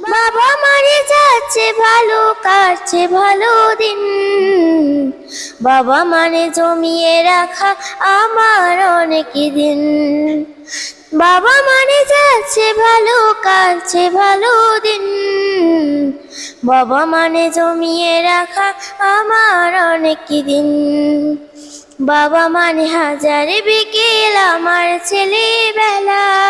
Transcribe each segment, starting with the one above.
বাবা মানে যাচ্ছে ভালো কাটছে ভালো দিন। বাবা মানে জমিয়ে রাখা আমার অনেক দিন। বাবা মানে যাচ্ছে ভালো কাটছে ভালো দিন। বাবা মানে জমিয়ে রাখা আমার অনেক দিন। বাবা মানে হাজারে বিকেল আমার ছেলেবেলা।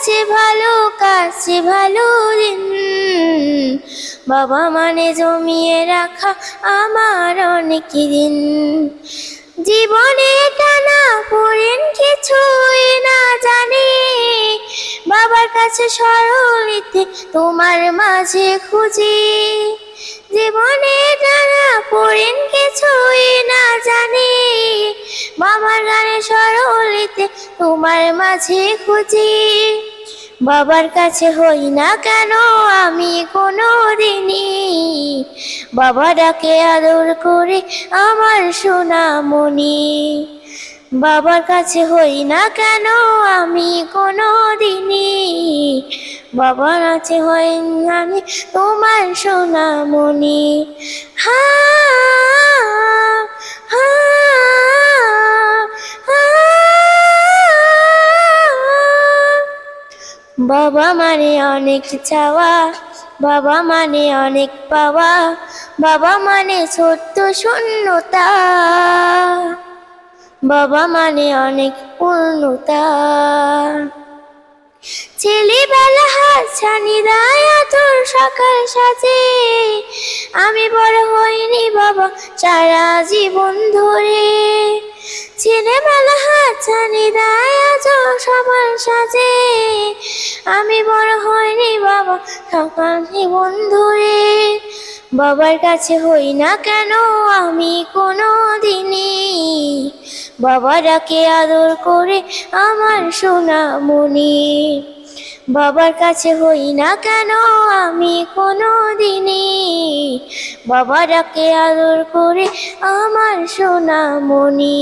যাচ্ছে ভালো, কাছে ভালো দিন। বাবা মানে জমিয়ে রাখা আমার অনেক দিন। জীবনে টানা পড়েন কিছুই না জানি। বাবার কাছে সরলিতে তোমার মাঝে খুঁজি। জীবনে টানা পড়েন কিছুই না জানি। বাবার গানে সরলিতে তোমার মাঝে খুঁজি। বাবার কাছে হই না কেন আমি কোনো দিনই বাবা ডাকে আদর করে আমার সোনামণি। বাবার কাছে হই না কেন আমি কোনো দিনই বাবার কাছে হই আমি তোমার সোনামণি। হা হা বাবা মানে অনেক চাওয়া, বাবা মানে অনেক পাওয়া, বাবা মানে ছোট্ট শূন্যতা, বাবা মানে অনেক পূর্ণতা। ছেলেবেলা হাত ছানি দেয় তোর সকাল সাজে, আমি বড় হইনি বাবা, সারা জীবন ধরে। সকাল সাজে। আমি বড় হইনি বাবা, সকাল জীবন ধরে। বাবার কাছে হই না কেন আমি কোনো দিনই বাবা ডাকে আদর করে আমার সোনামণি। বাবার কাছে হই না কেন আমি কোনো দিনই বাবা ডাকে আদর করে আমার সোনামণি।